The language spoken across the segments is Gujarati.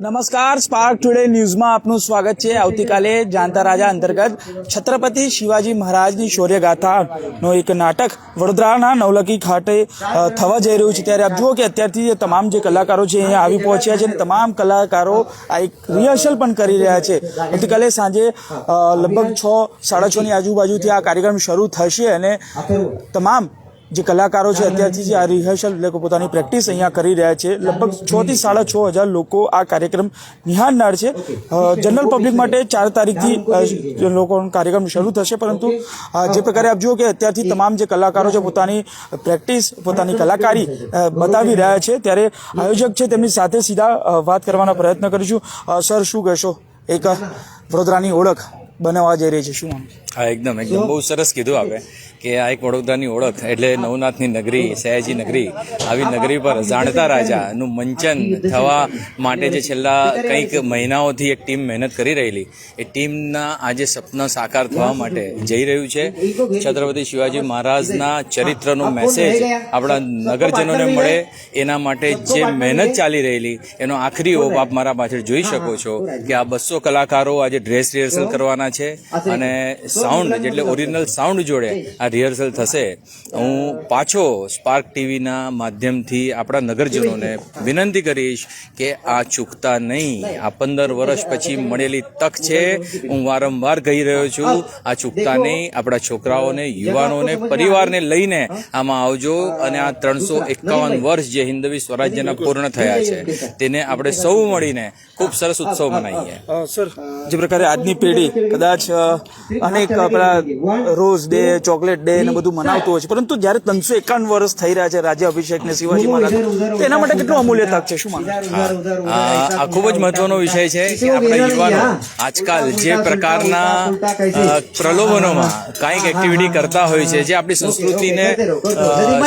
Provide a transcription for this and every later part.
નમસ્કાર સ્પાર્ક ટુડે ન્યૂઝમાં આપનું સ્વાગત છે. આવતીકાલે જાણતા રાજા અંતર્ગત છત્રપતિ શિવાજી મહારાજની શૌર્યગાથાનો એક નાટક વડોદરાના નવલખી ખાતે થવા જઈ રહ્યું છે. ત્યારે આપ જુઓ કે અત્યારથી તમામ જે કલાકારો છે અહીંયા આવી પહોંચ્યા છે અને તમામ કલાકારો આ એક રિહર્સલ પણ કરી રહ્યા છે. આવતીકાલે સાંજે લગભગ છ, સાડા છની આજુબાજુથી આ કાર્યક્રમ શરૂ થશે અને તમામ જે કલાકારો છે અત્યારથી જે આ રિહર્સલ એટલે કે પોતાની પ્રેક્ટિસ અહીંયા કરી રહ્યા છે. લગભગ છ થી સાડા છ હજાર લોકો આ કાર્યક્રમ નિહાળનાર છે. જનરલ પબ્લિક માટે ચાર તારીખથી લોકોનો કાર્યક્રમ શરૂ થશે, પરંતુ જે પ્રકારે આપ જુઓ કે અત્યારથી તમામ જે કલાકારો છે પોતાની પ્રેક્ટિસ પોતાની કલાકારી બતાવી રહ્યા છે. ત્યારે આયોજક છે તેમની સાથે સીધા વાત કરવાનો પ્રયત્ન કરીશું. સર, શું કહેશો? એક વડોદરાની ઓળખ બનાવવા જઈ રહી છે. શું હા, એકદમ એકદમ. બહુ સરસ કીધું આપે. કે આ એક વડોદરાની ઓળખ એટલે નવનાથની નગરી, સયાજી નગરી, આવી નગરી પર જાણતા રાજાનું મંચન થવા માટે જે છેલ્લા કંઈક મહિનાઓથી એક ટીમ મહેનત કરી રહેલી. એ ટીમના આજે સપના સાકાર થવા માટે જઈ રહ્યું છે. છત્રપતિ શિવાજી મહારાજના ચરિત્રનો મેસેજ આપણા નગરજનોને મળે. એના માટે જે મહેનત ચાલી રહેલી, એનો આખરી ઓપ આપ મારા પાછળ જોઈ શકો છો કે આ બસો કલાકારો આજે ડ્રેસ રિહર્સલ કરવાના છે. અને સાઉન્ડ એટલે ઓરિજિનલ સાઉન્ડ જોડે આ રિહર્સલ થશે હું પાછો સ્પાર્ક ટીવીના માધ્યમથી આપણા નગરજનોને વિનંતી કરીશ કે આ ચૂકતા નહીં આ પંદર વર્ષ પછી મળેલી તક છે હું વારંવાર કહી રહ્યો છું આ ચૂકતા નહીં આપણા છોકરાઓને યુવાનોને પરિવારને લઈને આમાં આવજો અને આ ત્રણસો એકાવન વર્ષ જે હિન્દવી સ્વરાજ્યના પૂર્ણ થયા છે તેને આપણે સૌ મળીને ખૂબ સરસ ઉત્સવ મનાવીએ સર જે પ્રકારે આજની પેઢી કદાચ અનેક આપણા રોઝ ડે ચોકલેટ ડે ને બધું મનાવતો હોય છે. પરંતુ જ્યારે ત્રણસો એકાવન વર્ષ થઈ રહ્યા છે રાજ્ય અભિષેક ને શિવાજી મહારાજ એના માટે કેટલું અમૂલ્ય તક છે? શું આ ખૂબ જ મહત્વનો વિષય છે કે આપણા યુવાનો આજકાલ જે પ્રકારના પ્રલોભનોમાં કાંઈક એક્ટિવિટી કરતા હોય છે જે આપણી સંસ્કૃતિને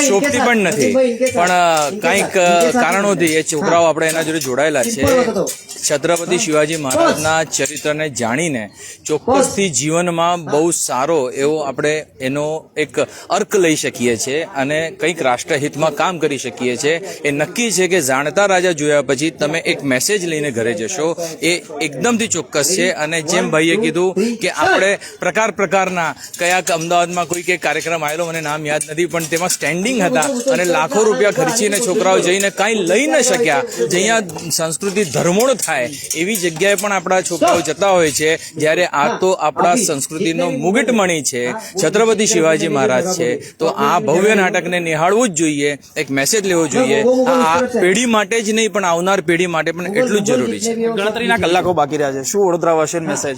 શોભતી પણ નથી. પણ કંઈક કાંઈક કારણોથી એ છોકરાઓ આપણે એના જોડે જોડાયેલા છે. છત્રપતિ શિવાજી મહારાજના ચરિત્રને જાણીને ચોક્કસથી જીવનમાં બહુ સારો એવો આપણે એનો એક અર્ક લઈ શકીએ છીએ અને કંઈક રાષ્ટ્રહિતમાં કામ કરી શકીએ છીએ. એ નક્કી છે કે જાણતા રાજા જોયા પછી તમે એક મેસેજ લઈને ઘરે જશો. એ એકદમથી ચોક્કસ છે અને જેમ ભાઈએ કીધું કે આપણે પ્રકાર પ્રકારના કયા અમદાવાદમાં કોઈ કે કાર્યક્રમ આવેલો, મને નામ યાદ નથી, પણ તેમાં સ્ટેન્ડિંગ હતા અને લાખો રૂપિયા ખર્ચીને છોકરાઓ જઈને કાંઈ લઈ ન શક્યા. જે અહીંયા સંસ્કૃતિ ધર્મોળ થાય એવી જગ્યાએ પણ આપણા છોકરાઓ જતા હોય છે. જ્યારે આ તો આપણા સંસ્કૃતિનો મુગટમણી છે. છત્રપતિ શિવાજી મહારાજ છે તો આ ભવ્ય નાટકને નિહાળવું જ જોઈએ એક મેસેજ લેવો જોઈએ. આ પેઢી માટે જ નહીં પણ આવનાર પેઢી માટે પણ એટલું જ જરૂરી છે. ગણતરીના કલાકો બાકી રહ્યા છે. શું વડોદરા વાસી message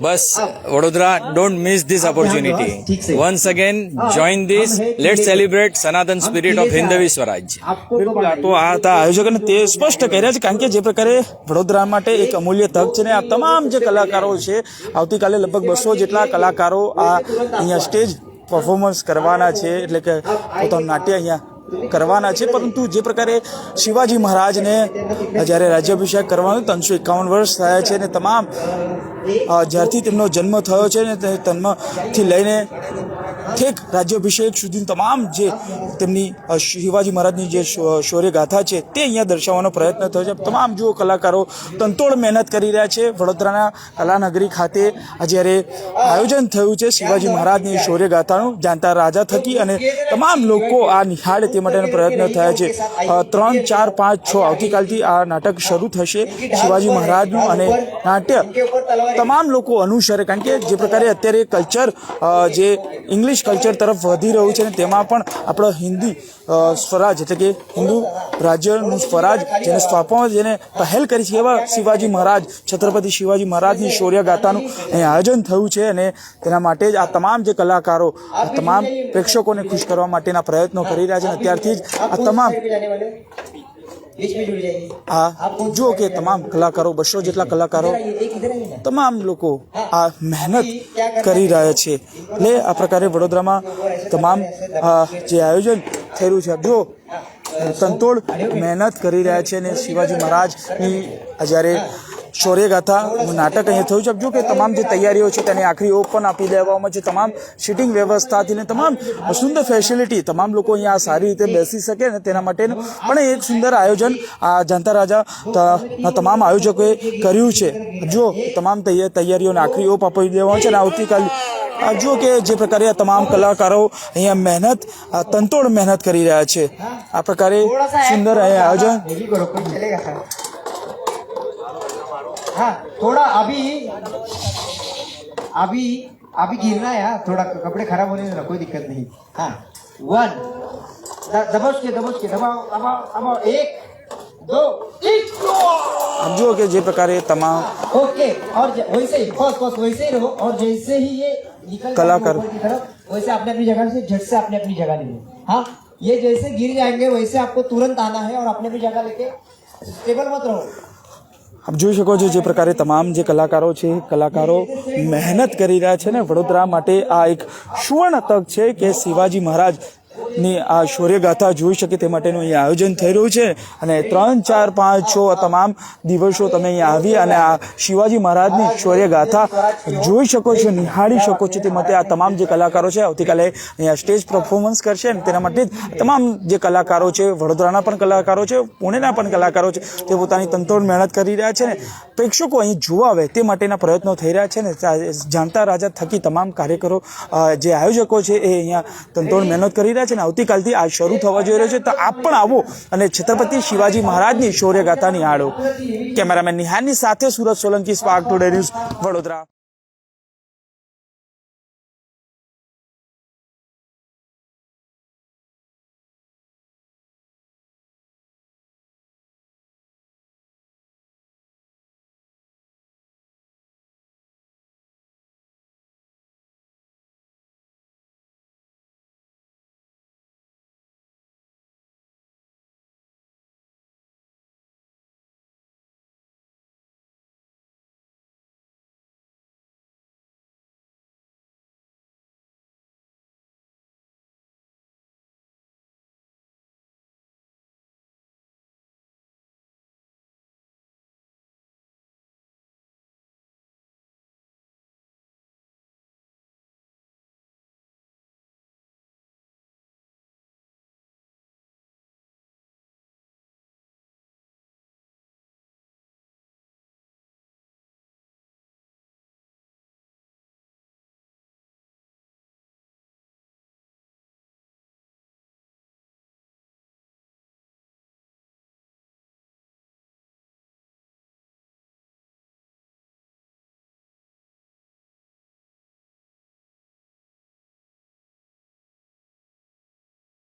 bus Vadodara don't miss this opportunity once again join this let celebrate Sanatan spirit of Hindavi Swaraj બિલકુલ તો આ હતા આયોજક અને તે સ્પષ્ટ કહી રહ્યા છે કારણ કે જે પ્રકારે વડોદરા માટે એક અમૂલ્ય તક છે ને આ તમામ જે કલાકારો છે આવતીકાલે લગભગ બસો જેટલા કલાકારો આ અહીંયા સ્ટેજ પરફોર્મન્સ કરવાના છે, એટલે કે પોતાનું નાટ્ય અહીંયા કરવાના છે. પરંતુ જે પ્રકારે શિવાજી મહારાજને જ્યારે રાજ્યાભિષેક કરવાનો ત્રણસો એકાવન વર્ષ થયા છે ને તમામ જ્યારથી તેમનો જન્મ થયો છે ને તે જન્મથી લઈને ઠેક રાજ્યાભિષેક સુધી તમામ જે તેમની શિવાજી મહારાજની જે શૌર્યગાથા શૌર્ય ગાથા છે, તે અહીંયા દર્શાવવાનો પ્રયત્ન થયો છે. તમામ જુઓ કલાકારો તંતોડ મહેનત કરી રહ્યા છે. વડોદરાના કલાનગરી ખાતે જ્યારે આયોજન થયું છે, શિવાજી મહારાજની શૌર્ય ગાથાનું જાણતા રાજા થકી અને તમામ લોકો આ નિહાળે તે માટેનો પ્રયત્ન થયા છે. ત્રણ, ચાર, પાંચ, છ આવતીકાલથી આ નાટક શરૂ થશે શિવાજી મહારાજનું અને નાટ્ય. તમામ લોકો અનુસરે, કારણ કે જે પ્રકારે અત્યારે કલ્ચર જે ઇંગ્લિશ કલ્ચર તરફ વધી રહ્યું છે અને તેમાં પણ આપણો હિન્દી સ્વરાજ એટલે કે હિન્દુ રાજ્યનું સ્વરાજ જેને સ્થાપવામાં જેને પહેલ કરી છે એવા શિવાજી મહારાજ છત્રપતિ શિવાજી મહારાજની શૌર્ય ગાથાનું અહીં આયોજન થયું છે અને તેના માટે જ આ તમામ જે કલાકારો આ તમામ પ્રેક્ષકોને ખુશ કરવા માટેના પ્રયત્નો કરી રહ્યા છે અને અત્યારથી જ આ તમામ આ જુઓ કે તમામ કલાકારો બસો જેટલા કલાકારો તમામ લોકો આ મહેનત કરી રહ્યા છે. એટલે આ પ્રકારે વડોદરામાં તમામ જે આયોજન થયેલું છે. જો તંતોડ મહેનત કરી રહ્યા છે અને શિવાજી મહારાજની જ્યારે શૌર્યગાથા નાટક અહીંયા થયું છે. જો કે તમામ જે તૈયારીઓ છે તેની આખરી ઓપ પણ આપી દેવામાં છે. તમામ સીટિંગ વ્યવસ્થાથી ને તમામ સુંદર ફેસિલિટી તમામ લોકો અહીંયા સારી રીતે બેસી શકે ને તેના માટેનું પણ એક સુંદર આયોજન આ જનતા રાજા તમામ આયોજકોએ કર્યું છે. જો તમામ તૈયારીઓને આખરી ઓપ આપી દેવામાં છે અને આવતીકાલે જુઓ કે જે પ્રકારે આ તમામ કલાકારો અહીંયા મહેનત તંતોડ મહેનત કરી રહ્યા છે. આ પ્રકારે સુંદર અહીંયા આયોજન. हाँ थोड़ा अभी अभी अभी गिरना यार हाँ, थोड़ा कपड़े खराब होने देना कोई दिक्कत नहीं। हाँ वन दबोच के दबोच के दबाओ दबाओ दबाओ एक दो एक अब जो के जे प्रकार ये तमाम ओके और वैसे ही फ़र्स्ट फ़र्स्ट वैसे ही रहो और जैसे ही ये निकल कलाकार की तरफ़ वैसे अपने अपनी जगह से झट से अपने अपनी जगह लेंगे हाँ ये जैसे गिर जाएँगे वैसे आपको तुरंत आना है और अपने अपनी जगह लेके स्टेबल मत रहो। આપ જોઈ શકો છો જે પ્રકારે તમામ જે કલાકારો છે, કલાકારો મહેનત કરી રહ્યા છે ને વડોદરા માટે આ એક સુવર્ણ તક છે કે શિવાજી મહારાજ ની આ શૌર્યગાથા જોઈ શકે તે માટેનું અહીંયા આયોજન થઈ રહ્યું છે. અને ત્રણ, ચાર, પાંચ, છ તમામ દિવસો તમે અહીંયા આવી અને આ શિવાજી મહારાજની શૌર્યગાથા જોઈ શકો છો, નિહાળી શકો છો. તે માટે આ તમામ જે કલાકારો છે, આવતીકાલે અહીંયા સ્ટેજ પરફોર્મન્સ કરશે અને તેના માટે તમામ જે કલાકારો છે, વડોદરાના પણ કલાકારો છે, પુણેના પણ કલાકારો છે, તે પોતાની તંતોડ મહેનત કરી રહ્યા છે ને પ્રેક્ષકો અહીં જોવા આવે તે માટેના પ્રયત્નો થઈ રહ્યા છે ને જાણતા રાજા થકી તમામ કાર્યકરો જે આયોજકો છે, એ અહીંયા તંતોડ મહેનત કરી રહ્યા છે. ને આવતીકાલથી આ શરૂ થવા જઈ રહ્યો છે. તો આપ પણ આવો અને છત્રપતિ શિવાજી મહારાજની શૌર્યગાથાની આડો. કેમેરામેન નિહાનની સાથે Surat Solanki spark today news Vadodara.